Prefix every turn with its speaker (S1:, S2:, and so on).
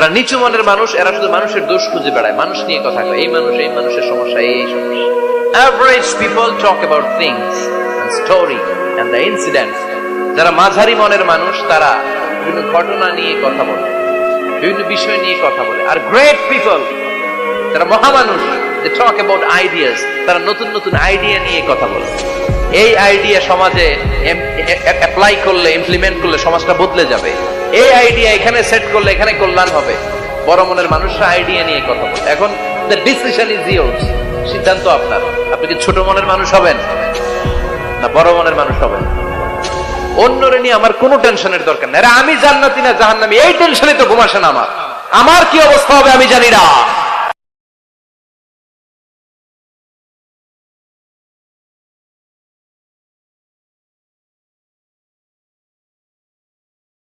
S1: যারা নিচু মনের মানুষ, এরা শুধু মানুষের দোষ খুঁজে বেড়ায়। মানুষ নিয়ে কথা কয়, এই মানুষ, এই মানুষের সমস্যা, এই সমস্যা। Average people talk about things story and the incidents যারা মাঝারি মনের মানুষ, তারা বিভিন্ন ঘটনা নিয়ে কথা বলে, বিভিন্ন বিষয় নিয়ে কথা বলে। আর গ্রেট পিপল যারা মহামানুষ দে টক অ্যাবাউট আইডিয়াস তারা নতুন নতুন আইডিয়া নিয়ে কথা বলে। এই আইডিয়া সমাজে অ্যাপ্লাই করলে ইমপ্লিমেন্ট করলে সমাজটা বদলে যাবে। এই আইডিয়া এখানে সেট করলে এখানে কল্যাণ হবে। বড় মনের মানুষরা আইডিয়া নিয়ে কথা বলে। এখন দ্য ডিসিশন ইজ ইয়ার্স সিদ্ধান্ত আপনার। আপনি কি ছোট মনের মানুষ হবেন? না, বড় মনের মানুষ হবেন। অন্যরে নিয়ে আমার কোনো টেনশনের দরকার নেই। আমি জান্নাতি না জাহান্নামি, এই টেনশনে তো ঘুমাসেন আমার। আমার কি অবস্থা হবে আমি জানি না।